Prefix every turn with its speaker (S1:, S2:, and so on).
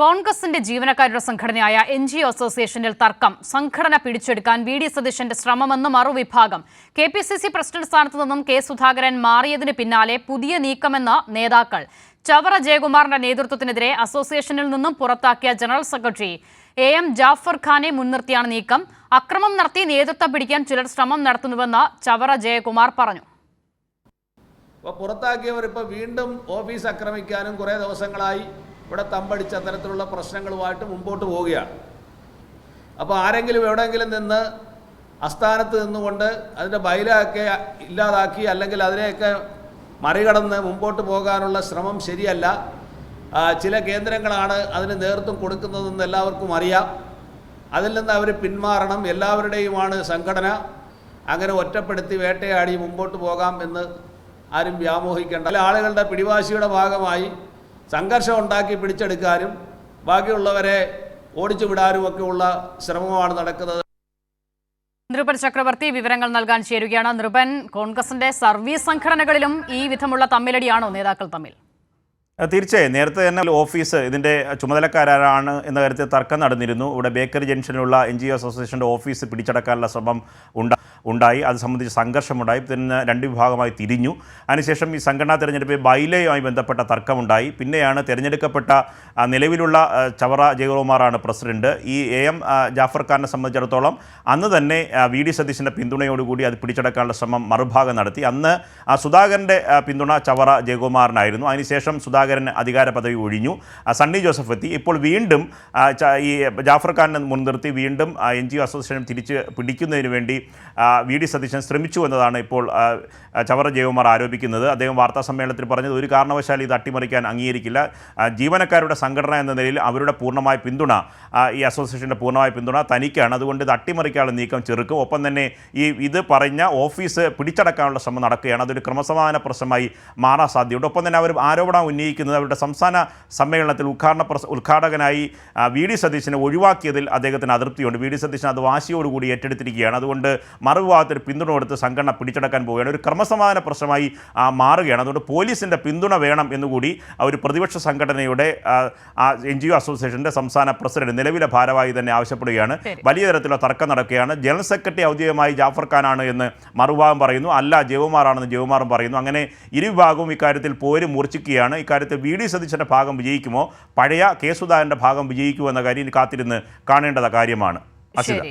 S1: കോൺഗ്രസിന്റെ ജീവനക്കാരുടെ സംഘടനയായ എൻ ജി ഒ അസോസിയേഷനിൽ തർക്കം. സംഘടന പിടിച്ചെടുക്കാൻ വി ഡി സതീശന്റെ ശ്രമമെന്ന് മറുവിഭാഗം. K P C C president സ്ഥാനത്തു നിന്നും കെ സുധാകരൻ മാറിയതിന് പിന്നാലെ പുതിയ നീക്കമെന്ന് നേതാക്കൾ. ചവറ ജയകുമാറിന്റെ നേതൃത്വത്തിനെതിരെ അസോസിയേഷനിൽ നിന്നും പുറത്താക്കിയ general secretary A M Jafar ഖാനെ മുൻനിർത്തിയാണ് നീക്കം. അക്രമം നടത്തി നേതൃത്വം പിടിക്കാൻ ചിലർ ശ്രമം നടത്തുന്നുവെന്ന് ചവറ ജയകുമാർ പറഞ്ഞു.
S2: പുറത്താക്കിയവർ ഇപ്പോൾ വീണ്ടും ഓഫീസ് ആക്രമിക്കാനും കുറേ ദിവസങ്ങളായി. ഇവിടെ തമ്പടിച്ച തരത്തിലുള്ള പ്രശ്നങ്ങളുമായിട്ട് മുമ്പോട്ട് പോവുകയാണ്. അപ്പോൾ ആരെങ്കിലും എവിടെയെങ്കിലും നിന്ന് അസ്ഥാനത്ത് നിന്നുകൊണ്ട് അതിന്റെ ബൈലൊക്കെ ഇല്ലാതാക്കി അല്ലെങ്കിൽ അതിനെയൊക്കെ മറികടന്ന് മുമ്പോട്ട് പോകാനുള്ള ശ്രമം ശരിയല്ല. ചില കേന്ദ്രങ്ങളാണ് അതിന് നേതൃത്വം കൊടുക്കുന്നതെന്ന് എല്ലാവർക്കും അറിയാം. അതിൽ നിന്ന് അവർ പിന്മാറണം. എല്ലാവരുടെയുമാണ് സംഘടന. അങ്ങനെ ഒറ്റപ്പെടുത്തി വേട്ടയാടി മുമ്പോട്ട് പോകാം എന്ന് ആരും വ്യാമോഹിക്കേണ്ട. ആളുകളുടെ പിടിവാശിയുടെ ഭാഗമായി സംഘർഷം ഉണ്ടാക്കി പിടിച്ചെടുക്കാനും ബാക്കിയുള്ളവരെ ഓടിച്ചു ഉള്ള ശ്രമമാണ് നടക്കുന്നത്.
S1: നൃപൻ ചക്രവർത്തി വിവരങ്ങൾ നൽകാൻ ചേരുകയാണ്. നൃപൻ കോൺഗ്രസിന്റെ സർവീസ് സംഘടനകളിലും ഈ വിധമുള്ള തമ്മിലടിയാണോ? നേതാക്കൾ തമ്മിൽ.
S3: തീർച്ചയായും. നേരത്തെ തന്നെ ഓഫീസ് ഇതിന്റെ ചുമതലക്കാരാണ് എന്ന കാര്യത്തിൽ തർക്കം നടന്നിരുന്നു. ഇവിടെ ബേക്കറി ജംഗ്ഷനിലുള്ള എൻ ജി ഒ അസോസിയേഷന്റെ ഓഫീസ് പിടിച്ചടക്കാനുള്ള ശ്രമം ഉണ്ടാ ഉണ്ടായി. അത് സംബന്ധിച്ച് സംഘർഷമുണ്ടായി. പിന്നെ രണ്ട് വിഭാഗമായി തിരിഞ്ഞു. അതിനുശേഷം ഈ സംഘടനാ തെരഞ്ഞെടുപ്പിൽ ബൈലയുമായി ബന്ധപ്പെട്ട തർക്കമുണ്ടായി. പിന്നെയാണ് തിരഞ്ഞെടുക്കപ്പെട്ട നിലവിലുള്ള ചവറ ജയകുമാറാണ് പ്രസിഡന്റ്. ഈ എ എം ജാഫർ ഖാനെ സംബന്ധിച്ചിടത്തോളം അന്ന് തന്നെ വി ഡി സതീശന്റെ പിന്തുണയോടുകൂടി അത് പിടിച്ചെടുക്കാനുള്ള ശ്രമം മറുഭാഗം നടത്തി. അന്ന് സുധാകരന്റെ പിന്തുണ ചവറ ജയകുമാറിനായിരുന്നു. അതിനുശേഷം സുധാകരൻ അധികാര പദവി ഒഴിഞ്ഞു. സണ്ണി ജോസഫ് എത്തി. ഇപ്പോൾ വീണ്ടും ഈ ജാഫർ ഖാനെ മുൻനിർത്തി വീണ്ടും എൻ ജി ഒ അസോസിയേഷൻ തിരിച്ച് പിടിക്കുന്നതിന് വേണ്ടി വി ഡി സതീശൻ ശ്രമിച്ചു എന്നതാണ് ഇപ്പോൾ ചവറ ജയകുമാർ ആരോപിക്കുന്നത്. അദ്ദേഹം വാർത്താ സമ്മേളനത്തിൽ പറഞ്ഞത് ഒരു കാരണവശാലും ഇത് അട്ടിമറിക്കാൻ അംഗീകരിക്കില്ല. ജീവനക്കാരുടെ സംഘടന എന്ന നിലയിൽ അവരുടെ പൂർണമായ പിന്തുണ ഈ അസോസിയേഷന്റെ പൂർണമായ പിന്തുണ തനിക്കാണ്. അതുകൊണ്ട് ഇത് അട്ടിമറിക്കാനുള്ള നീക്കം ചെറുക്കും. ഒപ്പം തന്നെ ഈ ഇത് പറഞ്ഞ ഓഫീസ് പിടിച്ചടക്കാനുള്ള ശ്രമം നടക്കുകയാണ്. അതൊരു ക്രമസമാധാന പ്രശ്നമായി മാറാൻ സാധ്യതയുണ്ട്. ഒപ്പം തന്നെ അവർ ആരോപണം ഉന്നയിക്കുന്നത് അവരുടെ സംസ്ഥാന സമ്മേളനത്തിൽ ഉദ്ഘാടന ഉദ്ഘാടകനായി വി ഡി സതീശനെ ഒഴിവാക്കിയതിൽ അദ്ദേഹത്തിന് അതൃപ്തിയുണ്ട്. വി ഡി സതീശൻ അത് വാശിയോടുകൂടി ഏറ്റെടുത്തിരിക്കുകയാണ്. അതുകൊണ്ട് മറുവിഭാഗത്തിന് പിന്തുണ കൊടുത്ത് സംഘടന പിടിച്ചടക്കാൻ പോവുകയാണ്. ഒരു ക്രമസമാധാന പ്രശ്നമായി മാറുകയാണ്. അതുകൊണ്ട് പോലീസിന്റെ പിന്തുണ വേണം എന്നുകൂടി ആ ഒരു പ്രതിപക്ഷ സംഘടനയുടെ എൻ ജി ഒ അസോസിയേഷന്റെ സംസ്ഥാന പ്രസിഡന്റ് നിലവിലെ ഭാരവാഹി തന്നെ ആവശ്യപ്പെടുകയാണ്. വലിയ തരത്തിലുള്ള തർക്കം നടക്കുകയാണ്. ജനറൽ സെക്രട്ടറി ഔദ്യോഗികമായി ജാഫർ ഖാനാണ് എന്ന് മറുഭാഗം പറയുന്നു. അല്ല ജയകുമാറാണെന്ന് ജയകുമാറും പറയുന്നു. അങ്ങനെ ഇരുവിഭാഗവും ഇക്കാര്യത്തിൽ പോര് മൂർച്ഛിക്കുകയാണ്. ഇക്കാര്യത്തിൽ വി ഡി സതീശന്റെ ഭാഗം വിജയിക്കുമോ? പഴയ കെ സുധാകരന്റെ ഭാഗം വിജയിക്കുമോ എന്ന കാര്യം കാത്തിരുന്ന് കാണേണ്ടത് കാര്യമാണ്.
S1: ശരി.